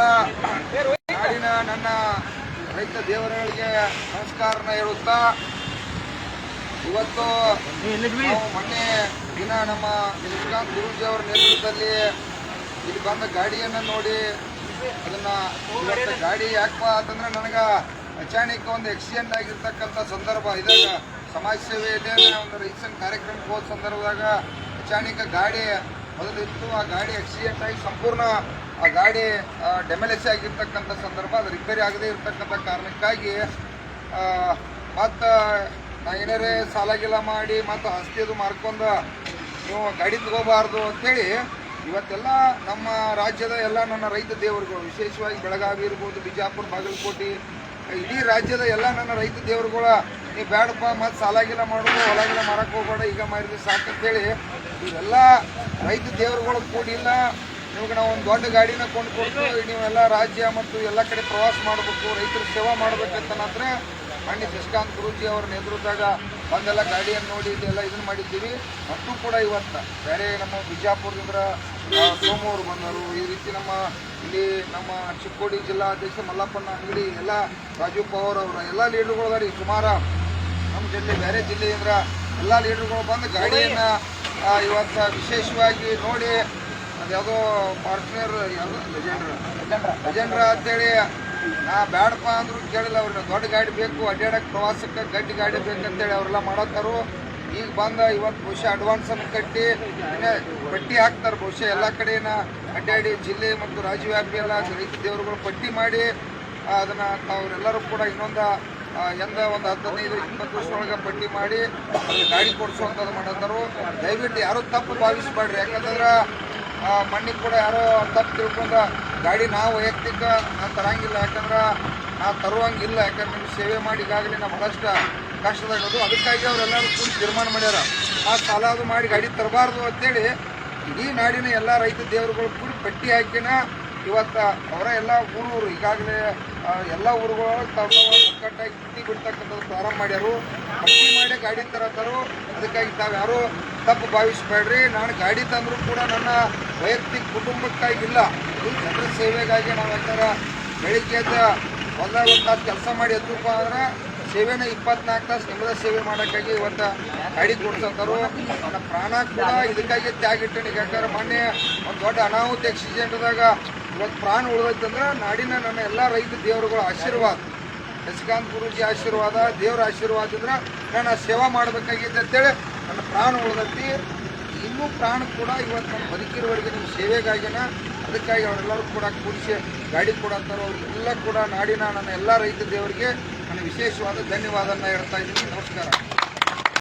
ಎಲ್ಲ ನಾಡಿನ ನನ್ನ ರೈತ ದೇವರುಗಳಿಗೆ ನಮಸ್ಕಾರನ ಹೇಳುತ್ತಾ, ಇವತ್ತು ಮೊನ್ನೆ ದಿನ ನಮ್ಮ ಶ್ರೀಕಾಂತ್ ಗುರೂಜಿ ಅವರ ನೇತೃತ್ವದಲ್ಲಿ ಇಲ್ಲಿ ಬಂದ ಗಾಡಿಯನ್ನ ನೋಡಿ, ಅದನ್ನ ಗಾಡಿ ಯಾಕಪ್ಪ ಅಂತಂದ್ರೆ ನನಗೆ ಅಚಾನಕ್ ಒಂದು ಆಕ್ಸಿಡೆಂಟ್ ಆಗಿರ್ತಕ್ಕಂಥ ಸಂದರ್ಭ ಇದಾಗ ಸಮಾಜ ಸೇವೆಯಲ್ಲಿ ಒಂದು ರೀಸೆಂಟ್ ಕಾರ್ಯಕ್ರಮಕ್ಕೆ ಹೋದ ಸಂದರ್ಭದಾಗ ಅಚಾನಕ ಗಾಡಿ ಮೊದಲಿತ್ತು. ಆ ಗಾಡಿ ಆಕ್ಸಿಡೆಂಟ್ ಆಗಿ ಸಂಪೂರ್ಣ ಆ ಗಾಡಿ ಡೆಮಲೆಸ್ ಆಗಿರ್ತಕ್ಕಂಥ ಸಂದರ್ಭ ಅದು ರಿಪೇರಿ ಆಗದೇ ಇರತಕ್ಕಂಥ ಕಾರಣಕ್ಕಾಗಿ ಮತ್ತು ನಾ ಏನಾರೇ ಸಾಲ ಗೀಲ ಮಾಡಿ, ಮತ್ತು ಆಸ್ತಿ ಅದು ಮಾರ್ಕೊಂಡು ನೀವು ಗಾಡಿ ತಗೋಬಾರ್ದು ಅಂತೇಳಿ, ಇವತ್ತೆಲ್ಲ ನಮ್ಮ ರಾಜ್ಯದ ಎಲ್ಲ ನನ್ನ ರೈತ ದೇವರುಗಳು, ವಿಶೇಷವಾಗಿ ಬೆಳಗಾವಿ ಇರ್ಬೋದು, ಬಿಜಾಪುರ, ಬಾಗಲಕೋಟೆ, ಇಡೀ ರಾಜ್ಯದ ಎಲ್ಲ ನನ್ನ ರೈತ ದೇವರುಗಳ ನೀವು ಬೇಡಪ್ಪ ಮತ್ತು ಸಾಲ ಗೀಲ ಮಾಡೋದು ಹೊಲ ಗಿಲ ಮಾರಕ್ಕೆ ಹೋಗ್ಬೇಡ, ಈಗ ಮಾರಿದ್ರೆ ಸಾಕಂತೇಳಿ, ಇವೆಲ್ಲ ರೈತ ದೇವರುಗಳು ಕೂಡಿಲ್ಲ. ನಿಮ್ಗೆ ನಾವು ಒಂದು ದೊಡ್ಡ ಗಾಡಿನ ಕೊಂಡು ಕೊಟ್ಟು, ನೀವೆಲ್ಲ ರಾಜ್ಯ ಮತ್ತು ಎಲ್ಲ ಕಡೆ ಪ್ರವಾಸ ಮಾಡಬೇಕು, ರೈತರ ಸೇವಾ ಮಾಡಬೇಕಂತ ನಂತರ ಮಣ್ಣಿ ಶಶಿಕಾಂತ್ ಗುರುಜಿ ಅವರ ನೇತೃತ್ವದಾಗ ಒಂದೆಲ್ಲ ಗಾಡಿಯನ್ನು ನೋಡಿ ಇದೆಲ್ಲ ಇದನ್ನು ಮಾಡಿದ್ದೀವಿ. ಮತ್ತು ಕೂಡ ಇವತ್ತು ಬೇರೆ ನಮ್ಮ ಬಿಜಾಪುರದಿಂದ ಸೋಮವಾರ ಸೋಮು ಬಂದರು. ಈ ರೀತಿ ನಮ್ಮ ಇಲ್ಲಿ ನಮ್ಮ ಚಿಕ್ಕೋಡಿ ಜಿಲ್ಲಾ ಅಧ್ಯಕ್ಷ ಮಲ್ಲಪ್ಪನ ಅಂಗಡಿ, ಎಲ್ಲ ರಾಜೀವ್ ಪವಾರ್ ಅವರ ಎಲ್ಲ ಲೀಡರ್ಗಳು ಅದಾರಿ. ಸುಮಾರ ನಮ್ಮ ಜಿಲ್ಲೆ, ಬೇರೆ ಜಿಲ್ಲೆಯಿಂದ ಎಲ್ಲ ಲೀಡರ್ಗಳು ಬಂದು ಗಾಡಿಯನ್ನು ಇವತ್ತು ವಿಶೇಷವಾಗಿ ನೋಡಿ ಫಾರ್ಚುನರ್ ಯಾವುದು? ಲೆಜೆಂಡ್ರ ಲೆಜೆಂಡ್ರ ಅಂತೇಳಿ ನಾ ಬ್ಯಾಡಪ್ಪ ಅಂದ್ರು ಕೇಳಿಲ್ಲ ಅವ್ರನ್ನ. ದೊಡ್ಡ ಗಾಡಿ ಬೇಕು ಅಡ್ಡಾಡಕ್ಕೆ ಪ್ರವಾಸಕ್ಕೆ ಗಡ್ಡಿ ಗಾಡಿ ಬೇಕಂತೇಳಿ ಅವರೆಲ್ಲ ಮಾಡತ್ತಾರು. ಈಗ ಬಂದ ಇವತ್ತು ಬಹುಶಃ ಅಡ್ವಾನ್ಸ್ ಅನ್ನು ಕಟ್ಟಿ ಇನ್ನೇ ಪಟ್ಟಿ ಹಾಕ್ತಾರೆ ಬಹುಶಃ ಎಲ್ಲ ಕಡೆನ. ಅಡ್ಡಾಡಿ ಜಿಲ್ಲೆ ಮತ್ತು ರಾಜ್ಯ ವ್ಯಾಪಿ ಎಲ್ಲ ರೈತ ದೇವರುಗಳು ಪಟ್ಟಿ ಮಾಡಿ ಅದನ್ನ ಅವರೆಲ್ಲರೂ ಕೂಡ ಇನ್ನೊಂದು ಎಂದ ಒಂದು ಹದಿನೈದು ಇಪ್ಪತ್ತು ವರ್ಷದೊಳಗೆ ಪಟ್ಟಿ ಮಾಡಿ ಗಾಡಿ ಕೊಡಿಸುವಂಥದ್ದು ಮಾಡತ್ತಾರು. ದಯವಿಟ್ಟು ಯಾರು ತಪ್ಪು ಭಾವಿಸಬೇಡ್ರಿ. ಯಾಕಂತಂದ್ರೆ ಮಣ್ಣಿಗೆ ಕೂಡ ಯಾರೋ ತಪ್ಪು ತಿಳ್ಕೊಂಡ ಗಾಡಿ ನಾವು ವೈಯಕ್ತಿಕ ನಾನು ತರಂಗಿಲ್ಲ, ಯಾಕಂದ್ರೆ ನಾ ತರುವಂಗಿಲ್ಲ, ಯಾಕಂದ್ರೆ ನಿಮ್ಗೆ ಸೇವೆ ಮಾಡಿ ಈಗಾಗಲೇ ನಾವು ಬಹಳಷ್ಟು ಕಷ್ಟದಾಗೋದು ಅದಕ್ಕಾಗಿ ಅವರೆಲ್ಲರೂ ಕೂಡ ತೀರ್ಮಾನ ಮಾಡ್ಯಾರ. ಆ ಸಾಲ ಅದು ಮಾಡಿ ಗಾಡಿ ತರಬಾರ್ದು ಅಂತೇಳಿ ಇಡೀ ನಾಡಿನ ಎಲ್ಲ ರೈತ ದೇವರುಗಳು ಕೂಡಿ ಪಟ್ಟಿ ಹಾಕಿನ ಇವತ್ತು ಅವರ ಎಲ್ಲ ಊರೂರು ಈಗಾಗಲೇ ಎಲ್ಲ ಊರುಗಳು ತಾವು ಒಕ್ಕಟ್ಟಾಗಿ ಕಿಟ್ಟಿ ಬಿಡ್ತಕ್ಕಂಥದ್ದು ಪ್ರಾರಂಭ ಮಾಡ್ಯಾರು. ಪಟ್ಟಿ ಮಾಡಿ ಗಾಡಿ ತರತ್ತಾರು ಅದಕ್ಕಾಗಿ ತಾವು ಯಾರು ತಪ್ಪು ಭಾವಿಸಬೇಡ್ರಿ. ನಾನು ಗಾಡಿ ತಂದರೂ ಕೂಡ ನನ್ನ ವೈಯಕ್ತಿಕ ಕುಟುಂಬಕ್ಕಾಗಿ ಇಲ್ಲ. ಇದು ಜನರ ಸೇವೆಗಾಗಿ ನಾವು ಯಾಕಂದ್ರೆ ಬೆಳಿಗ್ಗೆ ಒಂದಾಗ ಒಂದು ತಾಸು ಕೆಲಸ ಮಾಡಿ ಎದ್ದಪ್ಪ ಅಂದ್ರೆ ಸೇವೆನ ಇಪ್ಪತ್ನಾಲ್ಕು ತಾಸು ನಿಮ್ಮದ ಸೇವೆ ಮಾಡೋಕ್ಕಾಗಿ ಇವತ್ತು ಗಾಡಿ ಕೊಡ್ಸಂತಾರು. ನನ್ನ ಪ್ರಾಣ ಕೂಡ ಇದಕ್ಕಾಗಿ ತ್ಯಾಗಿಟ್ಟಿನಿ ಯಾಕಂದ್ರೆ ಮೊನ್ನೆ ಒಂದು ದೊಡ್ಡ ಅನಾಹುತ ಆಕ್ಸಿಡೆಂಟ್ದಾಗ ಇವತ್ತು ಪ್ರಾಣ ಉಳಿದೈತಂದ್ರೆ ನಾಡಿನ ನನ್ನ ಎಲ್ಲ ರೈತ ದೇವರುಗಳ ಆಶೀರ್ವಾದ. ಶಶಿಕಾಂತ್ ಗುರುಜಿ ಆಶೀರ್ವಾದ, ದೇವರ ಆಶೀರ್ವಾದದಿಂದ ನಾನು ಸೇವಾ ಮಾಡಬೇಕಾಗಿದೆ ಅಂತೇಳಿ ನನ್ನ ಪ್ರಾಣ ಉಳಿದೈತಿ. ಇನ್ನೂ ಪ್ರಾಣ ಕೂಡ ಇವತ್ತು ನಮ್ಮ ಬದುಕಿರುವವರಿಗೆ ನಿಮ್ಮ ಸೇವೆಗಾಗಿನ ಅದಕ್ಕಾಗಿ ಅವರೆಲ್ಲರೂ ಕೂಡ ಕೂಡಿಸಿ ಗಾಡಿ ಕೂಡ ಅಂತಾರೆ ಅವ್ರಿಗೆಲ್ಲ ಕೂಡ ನಾಡಿನ ನನ್ನ ಎಲ್ಲ ರೈತ ದೇವರಿಗೆ ನನ್ನ ವಿಶೇಷವಾದ ಧನ್ಯವಾದನ ಹೇಳ್ತಾ ಇದ್ದೀನಿ. ನಮಸ್ಕಾರ.